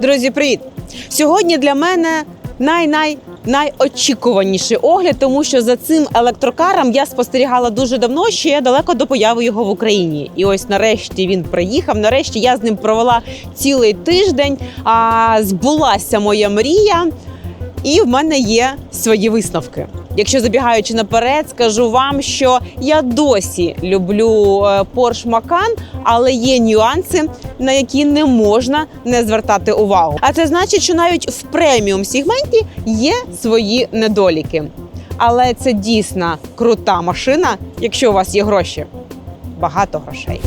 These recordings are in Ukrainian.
Друзі, привіт! Сьогодні для мене най-най найочікуваніший огляд, тому що за цим електрокаром я спостерігала дуже давно, ще далеко до появи його в Україні. І ось нарешті він приїхав. Нарешті я з ним провела цілий тиждень. А збулася моя мрія, і в мене є свої висновки. Якщо забігаючи наперед, скажу вам, що я досі люблю е, Porsche Macan, але є нюанси, на які не можна не звертати увагу. А це значить, що навіть в преміум сегменті є свої недоліки. Але це дійсно крута машина, якщо у вас є гроші. Багато грошей.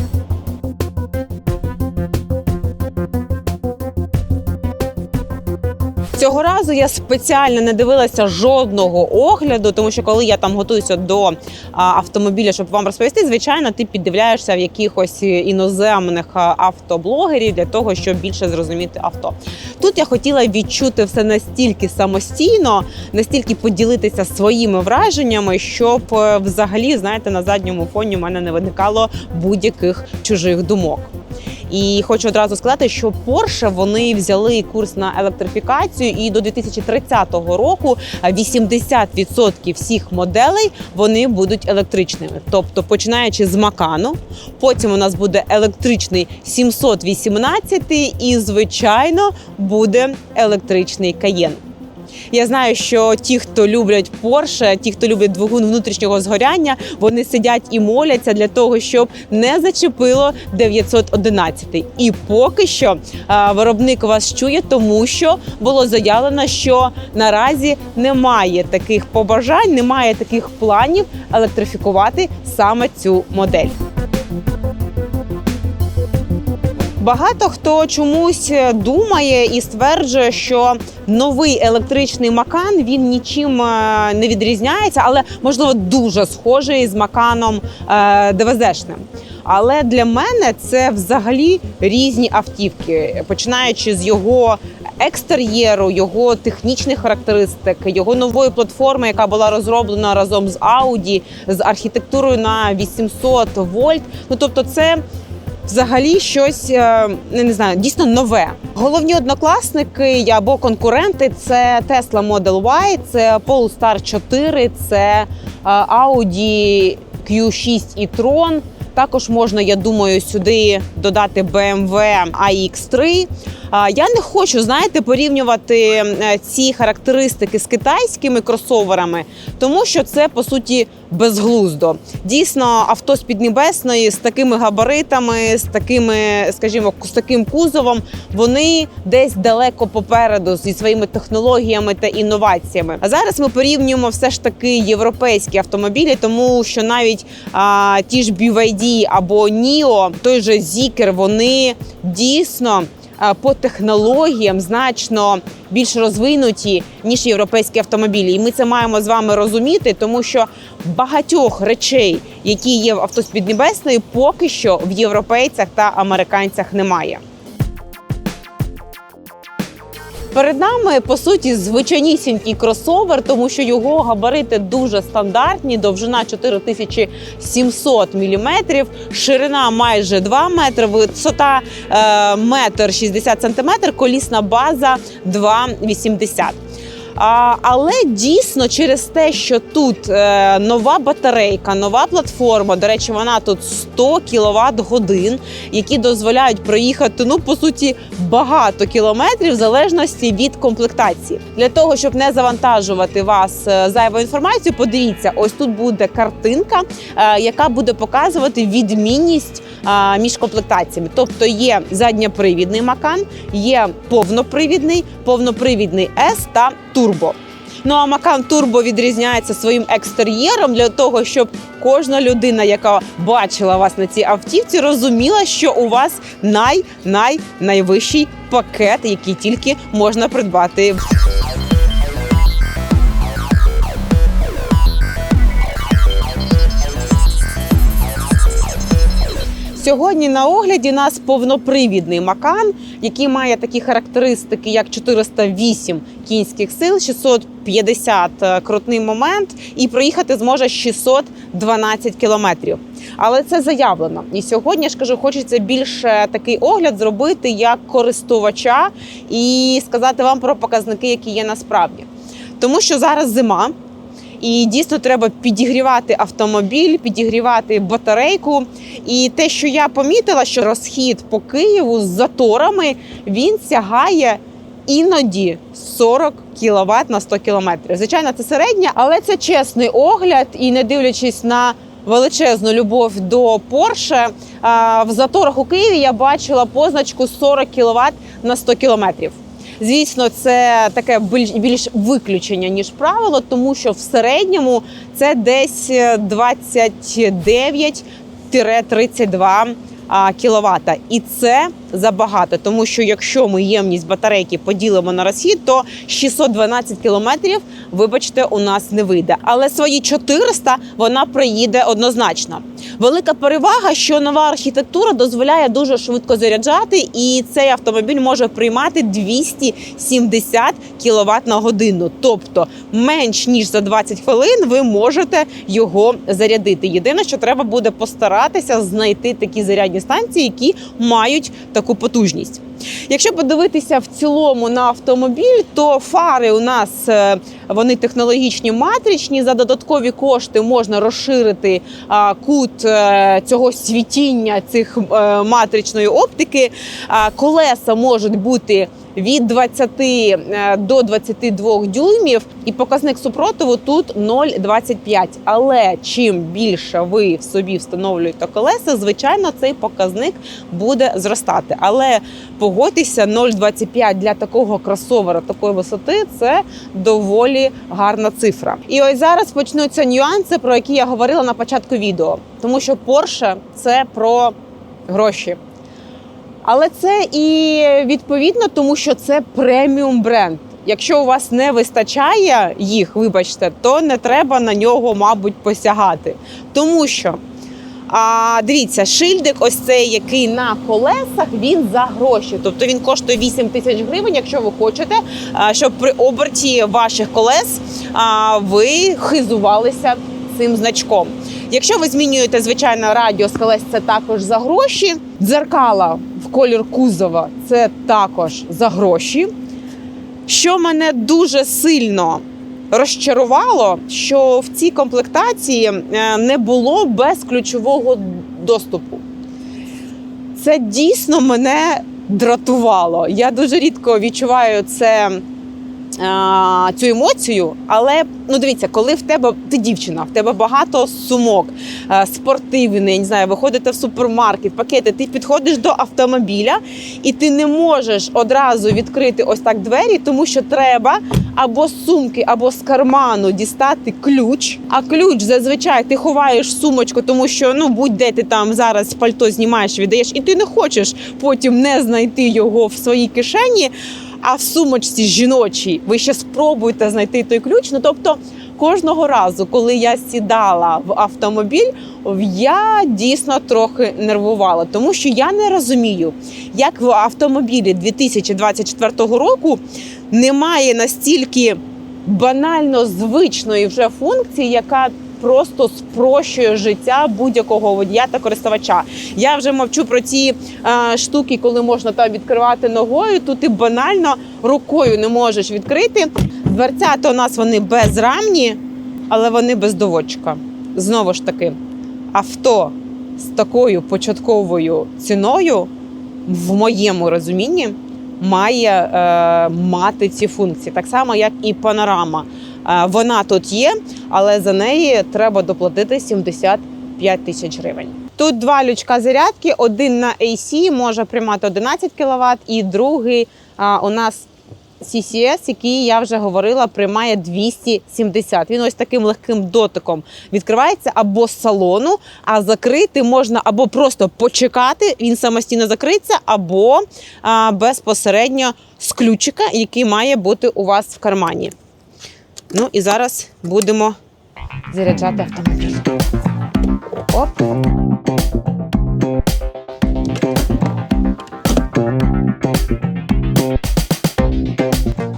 Цього разу я спеціально не дивилася жодного огляду, тому що коли я там готуюся до автомобіля, щоб вам розповісти, звичайно, ти піддивляєшся в якихось іноземних автоблогерів для того, щоб більше зрозуміти авто. Тут я хотіла відчути все настільки самостійно, настільки поділитися своїми враженнями, щоб е, взагалі, знаєте, на задньому фоні у мене не виникало будь-яких чужих думок. І хочу одразу сказати, що Porsche вони взяли курс на електрифікацію, і до 2030 року 80% всіх моделей вони будуть електричними. Тобто, починаючи з Макану, потім у нас буде електричний 718 і, звичайно, буде електричний Cayenne. Я знаю, що ті, хто люблять Porsche, ті, хто люблять двигун внутрішнього згоряння, вони сидять і моляться для того, щоб не зачепило 911. І поки що виробник вас чує, тому що було заявлено, що наразі немає таких побажань, немає таких планів електрифікувати саме цю модель. Багато хто чомусь думає і стверджує, що новий електричний макан він нічим е, не відрізняється, але можливо дуже схожий з маканом е, ДВЗшним. Але для мене це взагалі різні автівки, починаючи з його екстер'єру, його технічних характеристик, його нової платформи, яка була розроблена разом з Audi, з архітектурою на 800 вольт. Ну тобто, це взагалі щось е, не, не знаю, дійсно нове. Головні однокласники або конкуренти це Tesla Model Y, це Polestar 4, це е, Audi Q6 і Tron. Також можна, я думаю, сюди додати BMW iX3. Я не хочу, знаєте, порівнювати е, ці характеристики з китайськими кросоверами, тому що це по суті безглуздо. Дійсно, авто з піднебесної з такими габаритами, з такими, скажімо, з таким кузовом, вони десь далеко попереду зі своїми технологіями та інноваціями. А зараз ми порівнюємо все ж таки європейські автомобілі, тому що навіть а, ті ж BYD або NIO, той же Zikr, вони дійсно по технологіям значно більш розвинуті ніж європейські автомобілі, і ми це маємо з вами розуміти, тому що багатьох речей, які є в автоспіднебесної, поки що в європейцях та американцях немає. Перед нами по суті звичайнісінький кросовер, тому що його габарити дуже стандартні. Довжина 4700 мм, ширина майже 2 метри, висота е, метр 60 сантиметр, колісна база 2,80. А, але дійсно через те, що тут е, нова батарейка, нова платформа. До речі, вона тут 100 кВт годин, які дозволяють проїхати ну по суті багато кілометрів в залежності від комплектації. Для того щоб не завантажувати вас е, зайвою інформацією, подивіться, ось тут буде картинка, е, яка буде показувати відмінність між комплектаціями. Тобто є задньопривідний макан, є повнопривідний, повнопривідний S та турбо. Ну а Макан Турбо відрізняється своїм екстер'єром для того, щоб кожна людина, яка бачила вас на цій автівці, розуміла, що у вас най-най найвищий пакет, який тільки можна придбати. Сьогодні на огляді нас повнопривідний макан, який має такі характеристики, як 408 кінських сил, 650 крутний момент, і проїхати зможе 612 кілометрів. Але це заявлено. І сьогодні я ж кажу, хочеться більше такий огляд зробити як користувача і сказати вам про показники, які є насправді. Тому що зараз зима, і дійсно треба підігрівати автомобіль, підігрівати батарейку. І те, що я помітила, що розхід по Києву з заторами він сягає іноді 40 кВт на 100 км. Звичайно, це середня, але це чесний огляд. І не дивлячись на величезну любов до Порше, в заторах у Києві я бачила позначку 40 кВт на 100 кілометрів. Звісно, це таке більш виключення ніж правило, тому що в середньому це десь 29-32 кВт. І це забагато, тому що якщо ми ємність батарейки поділимо на розхід, то 612 кілометрів, вибачте, у нас не вийде. Але свої 400 вона проїде однозначно. Велика перевага, що нова архітектура дозволяє дуже швидко заряджати, і цей автомобіль може приймати 270 кВт на годину. Тобто менш ніж за 20 хвилин ви можете його зарядити. Єдине, що треба буде постаратися знайти такі зарядні станції, які мають потужність. Якщо подивитися в цілому на автомобіль, то фари у нас е, вони технологічні матричні. За додаткові кошти можна розширити кут е, цього світіння цих е, матричної оптики. Колеса можуть бути від 20 до 22 дюймів, і показник супротиву тут 0,25. Але чим більше ви в собі встановлюєте колеса, звичайно, цей показник буде зростати. Але погодьтеся, 0,25 для такого кросовера такої висоти це доволі гарна цифра. І ось зараз почнуться нюанси, про які я говорила на початку відео, тому що Porsche – це про гроші. Але це і відповідно, тому що це преміум бренд. Якщо у вас не вистачає їх, вибачте, то не треба на нього, мабуть, посягати. Тому що а, дивіться, шильдик, ось цей, який на колесах, він за гроші. Тобто він коштує 8 тисяч гривень, якщо ви хочете, щоб при оберті ваших колес ви хизувалися цим значком. Якщо ви змінюєте звичайно радіус колес, це також за гроші. Дзеркала колір кузова це також за гроші. Що мене дуже сильно розчарувало, що в цій комплектації е, не було без ключового доступу. Це дійсно мене дратувало. Я дуже рідко відчуваю це цю емоцію, але ну дивіться, коли в тебе ти дівчина, в тебе багато сумок, спортивний, не знаю, виходите в супермаркет, пакети, ти підходиш до автомобіля, і ти не можеш одразу відкрити ось так двері, тому що треба або з сумки, або з карману дістати ключ. А ключ зазвичай ти ховаєш сумочку, тому що ну будь-де ти там зараз пальто знімаєш, віддаєш, і ти не хочеш потім не знайти його в своїй кишені. А в сумочці жіночій ви ще спробуйте знайти той ключ. Ну тобто, кожного разу, коли я сідала в автомобіль, я дійсно трохи нервувала, тому що я не розумію, як в автомобілі 2024 року немає настільки банально звичної вже функції, яка просто спрощує життя будь-якого водія та користувача. Я вже мовчу про ті е, штуки, коли можна там відкривати ногою. Тут ти банально рукою не можеш відкрити. Дверцята у нас вони безрамні, але вони без доводчика. Знову ж таки, авто з такою початковою ціною, в моєму розумінні, має е, мати ці функції, так само як і панорама. Е, вона тут є, але за неї треба доплатити 75 тисяч гривень. Тут два лючка зарядки: один на AC може приймати 11 кВт, і другий а, у нас CCS, який я вже говорила, приймає 270. Він ось таким легким дотиком відкривається або з салону, а закрити можна або просто почекати, він самостійно закриться, або а, безпосередньо з ключика, який має бути у вас в кармані. Ну і зараз будемо заряджати автомобіль. Оп.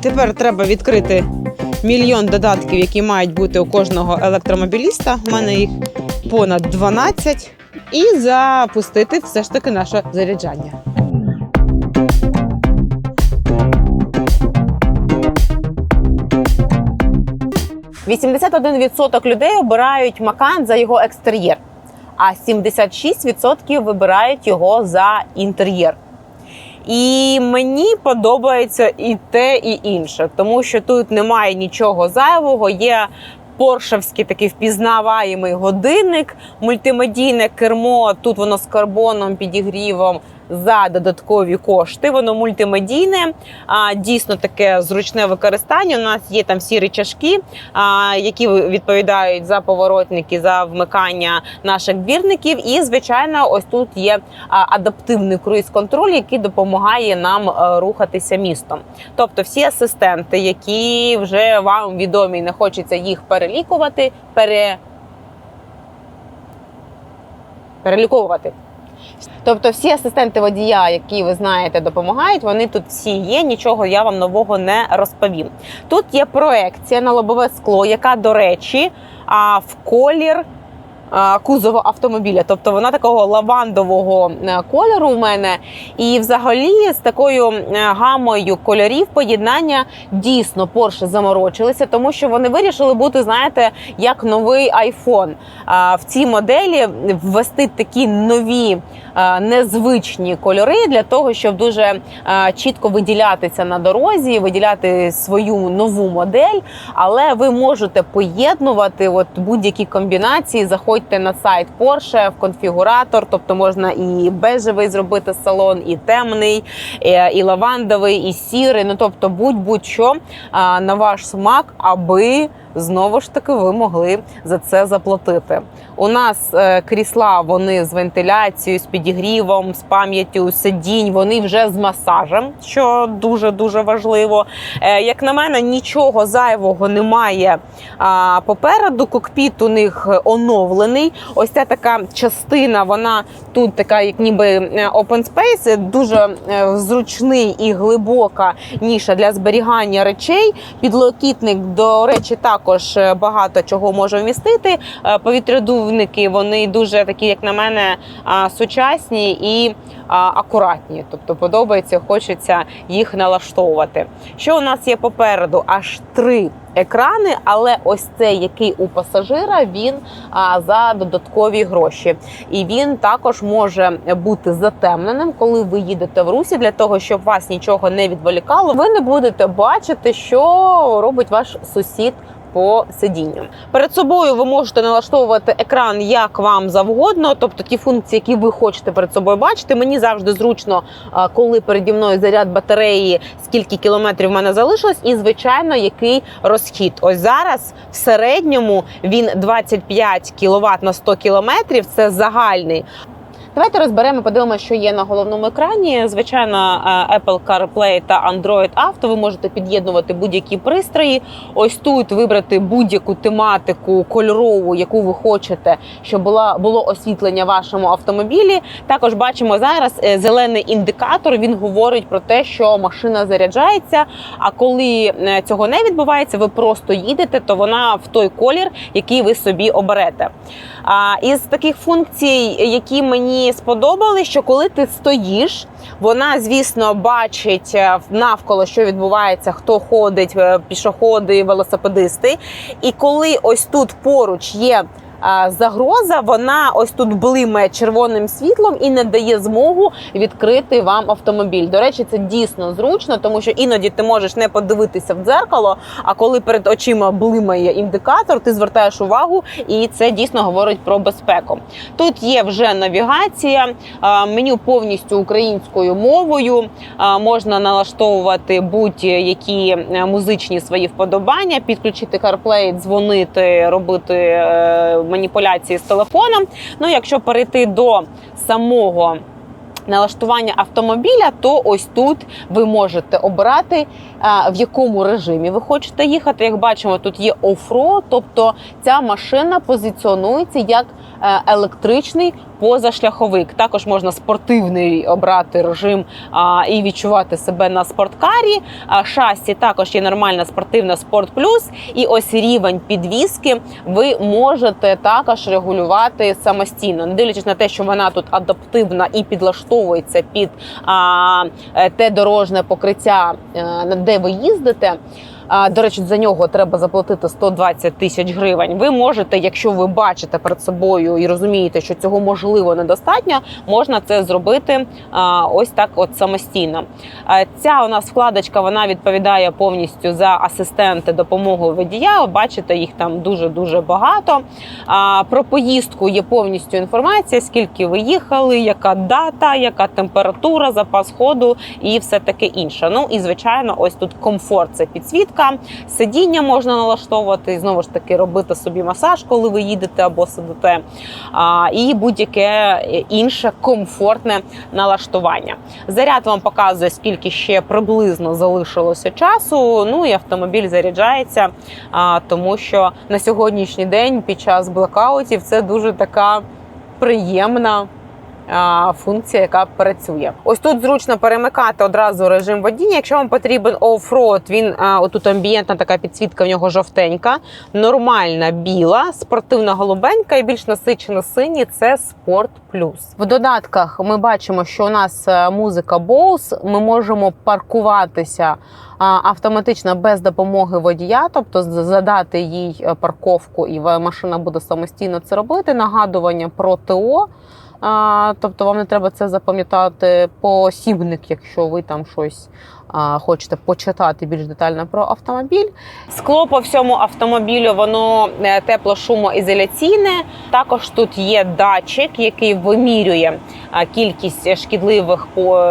Тепер треба відкрити мільйон додатків, які мають бути у кожного електромобіліста. У мене їх понад 12. І запустити все ж таки наше заряджання. «81% людей обирають Макан за його екстер'єр, а 76% вибирають його за інтер'єр. І мені подобається і те, і інше, тому що тут немає нічого зайвого. Є поршевський такий впізнаваємий годинник, мультимедійне кермо. Тут воно з карбоном, підігрівом за додаткові кошти. Воно мультимедійне, а, дійсно таке зручне використання. У нас є там всі рычажки, а, які відповідають за поворотники, за вмикання наших двірників. І звичайно, ось тут є адаптивний круїз-контроль, який допомагає нам е, рухатися містом. Тобто, всі асистенти, які вже вам відомі, не хочеться їх перелікувати, пере... переліковувати. Тобто, всі асистенти водія, які ви знаєте, допомагають, вони тут всі є. Нічого я вам нового не розповім. Тут є проекція на лобове скло, яка, до речі, в колір. А, Кузова автомобіля, тобто вона такого лавандового е, кольору у мене, і взагалі з такою е, гамою кольорів поєднання дійсно Porsche заморочилися, тому що вони вирішили бути, знаєте, як новий iPhone. А, В цій моделі ввести такі нові е, незвичні кольори для того, щоб дуже е, чітко виділятися на дорозі, виділяти свою нову модель. Але ви можете поєднувати от будь-які комбінації. Заходьте на сайт Porsche в конфігуратор, тобто можна і бежевий зробити салон, і темний, е, і лавандовий, і сірий. Ну тобто, будь-будь-що на ваш смак, аби знову ж таки ви могли за це заплатити. У нас е, крісла вони з вентиляцією, з підігрівом, з пам'яттю сидінь. Вони вже з масажем, що дуже дуже важливо. Е, Як на мене, нічого зайвого немає попереду. Кокпіт у них оновлений. Ось ця така частина, вона тут така, як ніби е, open space, дуже зручний і глибока ніша для зберігання речей. Підлокітник, до речі, також е, багато чого може вмістити. Е, Повітрядувники вони дуже такі, як на мене, сучасні і акуратні. Тобто подобається, хочеться їх налаштовувати. Що у нас є попереду? Аж три. Екрани, але ось цей, який у пасажира, він а, за додаткові гроші, і він також може бути затемненим, коли ви їдете в русі, для того, щоб вас нічого не відволікало. Ви не будете бачити, що робить ваш сусід по сидінню. Перед собою ви можете налаштовувати екран як вам завгодно, тобто ті функції, які ви хочете перед собою бачити. Мені завжди зручно, коли переді мною заряд батареї, скільки кілометрів в мене залишилось, і звичайно, який розхід. Ось зараз в середньому він 25 кВт на 100 кілометрів. Це загальний. Давайте розберемо, подивимося, що є на головному екрані. Звичайно, е, Apple CarPlay та Android Auto. Ви можете під'єднувати будь-які пристрої. Ось тут вибрати будь-яку тематику кольорову, яку ви хочете, щоб була було освітлення вашому автомобілі. Також бачимо зараз е, зелений індикатор. Він говорить про те, що машина заряджається. А коли е, цього не відбувається, ви просто їдете, то вона в той колір, який ви собі оберете. А із таких функцій, які мені сподобали, що коли ти стоїш, вона, звісно, бачить е, навколо, що відбувається, хто ходить, е, пішоходи, велосипедисти. І коли ось тут поруч є. Загроза, вона ось тут блимає червоним світлом і не дає змогу відкрити вам автомобіль. До речі, це дійсно зручно, тому що іноді ти можеш не подивитися в дзеркало. А коли перед очима блимає індикатор, ти звертаєш увагу, і це дійсно говорить про безпеку. Тут є вже навігація, меню повністю українською мовою. Можна налаштовувати будь-які е, музичні свої вподобання, підключити CarPlay, дзвонити, робити е, маніпуляції з телефоном. Ну, якщо перейти до самого налаштування автомобіля, то ось тут ви можете обирати, в якому режимі ви хочете їхати. Як бачимо, тут є офро, тобто ця машина позиціонується як е, електричний позашляховик. Також можна спортивний обрати режим і відчувати себе на спорткарі. Шасі також є нормальна спортивна спорт плюс. І ось рівень підвіски ви можете також регулювати самостійно, не дивлячись на те, що вона тут адаптивна і підлаштовується під е, те дорожне покриття, е, де ви їздите. До речі, за нього треба заплатити 120 тисяч гривень. Ви можете, якщо ви бачите перед собою і розумієте, що цього можливо недостатньо, можна це зробити ось так, от самостійно. Ця у нас вкладочка вона відповідає повністю за асистенти допомоги водія. Бачите, їх там дуже дуже багато. Про поїздку є повністю інформація, скільки ви їхали, яка дата, яка температура, запас ходу і все таке інше. Ну і звичайно, ось тут комфорт це підсвітка. Сидіння можна налаштовувати і знову ж таки робити собі масаж, коли ви їдете або сидите. І будь-яке інше комфортне налаштування. Заряд вам показує, скільки ще приблизно залишилося часу. Ну і автомобіль заряджається, тому що на сьогоднішній день під час блекаутів це дуже така приємна. Функція, яка працює, ось тут зручно перемикати одразу режим водіння. Якщо вам потрібен оффроуд, він отут амбієнтна така підсвітка в нього жовтенька, нормальна біла, спортивна голубенька і більш насичена синій це спорт плюс. В додатках ми бачимо, що у нас е, музика Bose, Ми можемо паркуватися автоматично без допомоги водія, тобто задати їй е, парковку, і машина буде самостійно це робити. Нагадування про ТО. А, тобто вам не треба це запам'ятати посібник, якщо ви там щось а, хочете почитати більш детально про автомобіль. Скло по всьому автомобілю воно е, тепло-шумоізоляційне. Також тут є датчик, який вимірює кількість шкідливих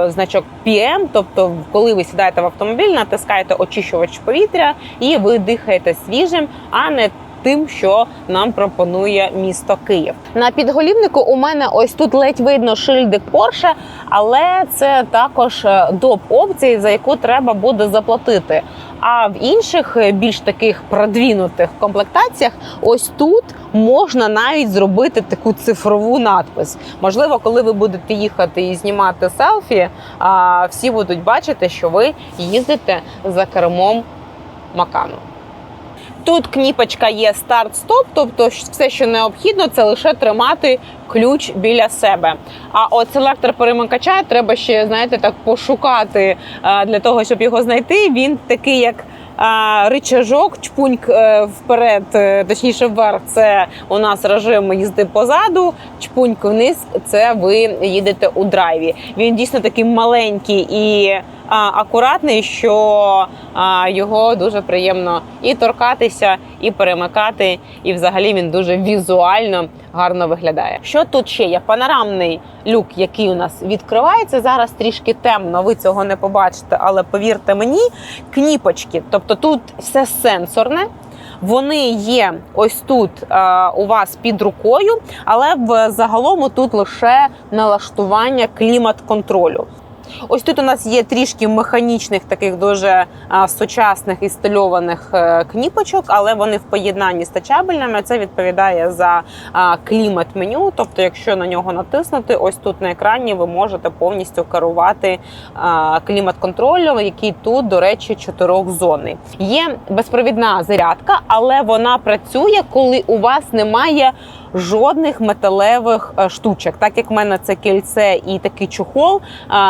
значок PM. Тобто, коли ви сідаєте в автомобіль, натискаєте очищувач повітря і ви дихаєте свіжим, а не Тим, що нам пропонує місто Київ на підголівнику. У мене ось тут ледь видно шильдик Porsche, але це також е, доп опції, за яку треба буде заплатити. А в інших е, більш таких продвинутих комплектаціях, ось тут можна навіть зробити таку цифрову надпис. Можливо, коли ви будете їхати і знімати селфі, а всі будуть бачити, що ви їздите за кермом Макану. Тут кніпочка є старт-стоп, тобто все, що необхідно, це лише тримати ключ біля себе. А от селектор перемикача треба ще, знаєте, так пошукати е, для того, щоб його знайти. Він такий, як е, ричажок, чпуньк е, вперед, е, точніше вверх. Це у нас режим їзди позаду, чпуньк вниз. Це ви їдете у драйві. Він дійсно такий маленький і а, акуратний, що а, його дуже приємно і торкатися, і перемикати. І взагалі він дуже візуально гарно виглядає. Що тут ще є? Панорамний люк, який у нас відкривається. Зараз трішки темно, ви цього не побачите, але повірте мені, кніпочки, тобто тут все сенсорне. Вони є ось тут е, у вас під рукою, але в загалом тут лише налаштування клімат-контролю. Ось тут у нас є трішки механічних, таких дуже сучасних і стильованих е, кніпочок, але вони в поєднанні з тачабельними. Це відповідає за клімат меню. Тобто, якщо на нього натиснути, ось тут на екрані ви можете повністю керувати а, клімат-контролем, який тут, до речі, чотирьохзонний. Є безпровідна зарядка, але вона працює, коли у вас немає жодних металевих е, штучок. Так як в мене це кільце і такий чохол,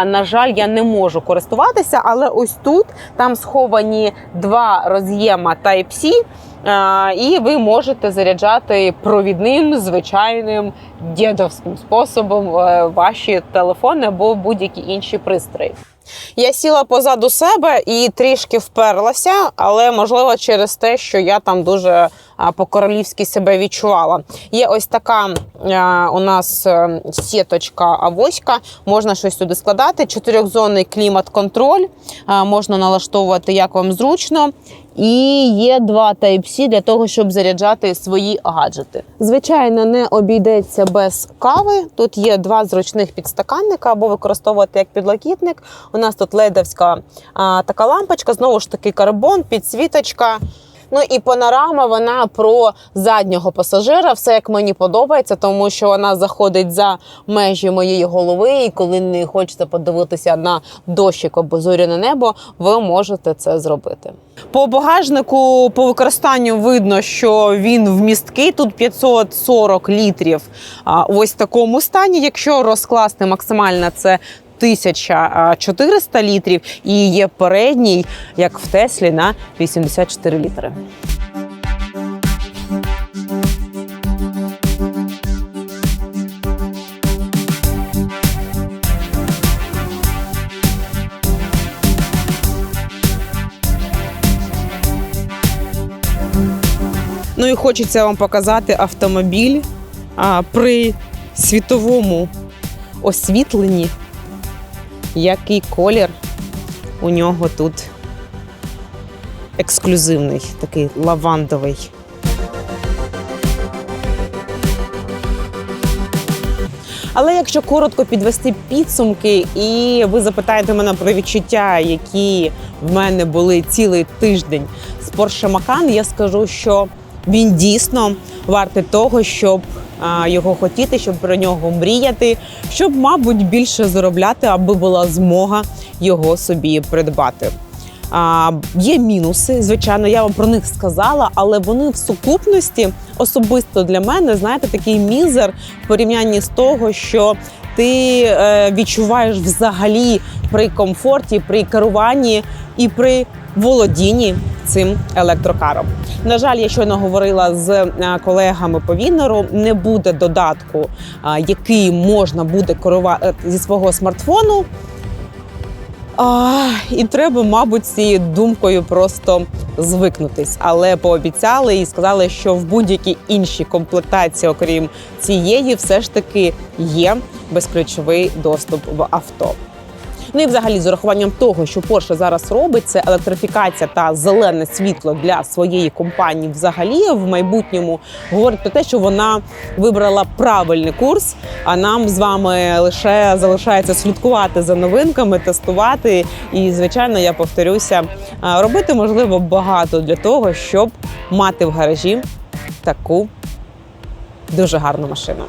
на жаль, я не можу користуватися, але ось тут там сховані два роз'єма Type-C, і ви можете заряджати провідним звичайним дідовським способом е, ваші телефони або будь-які інші пристрої. Я сіла позаду себе і трішки вперлася, але можливо через те, що я там дуже по-королівськи себе відчувала. Є ось така у нас е, сіточка авоська, можна щось туди складати. Чотирьохзонний клімат-контроль, можна налаштовувати як вам зручно. І є два Type-C для того, щоб заряджати свої гаджети. Звичайно, не обійдеться без кави. Тут є два зручних підстаканника або використовувати як підлокітник. У нас тут ледовська а, така лампочка, знову ж таки карбон, підсвіточка. Ну і панорама вона про заднього пасажира. Все як мені подобається, тому що вона заходить за межі моєї голови. І коли не хочете подивитися на дощик або зоряне небо, ви можете це зробити. По багажнику по використанню видно, що він вмісткий. Тут 540 літрів. Ось такому стані. Якщо розкласти максимально, це 1400 літрів, і є передній, як в Теслі, на 84 літри. Ну і хочеться вам показати автомобіль а, при світовому освітленні. Який колір у нього тут ексклюзивний, такий лавандовий. Але якщо коротко підвести підсумки, і ви запитаєте мене про відчуття, які в мене були цілий тиждень з Porsche Macan, я скажу, що він дійсно вартий того, щоб його хотіти, щоб про нього мріяти, щоб, мабуть, більше заробляти, аби була змога його собі придбати. А, є мінуси, звичайно, я вам про них сказала, але вони в сукупності особисто для мене, знаєте, такий мізер в порівнянні з того, що ти е, відчуваєш взагалі при комфорті, при керуванні і при володінні цим електрокаром. На жаль, я щойно говорила з е, колегами по Вінеру. Не буде додатку, е, який можна буде керувати зі свого смартфону. А, і треба, мабуть, цією думкою просто звикнутись. Але пообіцяли і сказали, що в будь-якій іншій комплектації, окрім цієї, все ж таки є безключовий доступ в авто. Ну і взагалі, з урахуванням того, що Porsche зараз робить, це електрифікація та зелене світло для своєї компанії, взагалі в майбутньому говорить про те, що вона вибрала правильний курс. А нам з вами лише залишається слідкувати за новинками, тестувати. І, звичайно, я повторюся, робити можливо багато для того, щоб мати в гаражі таку дуже гарну машину.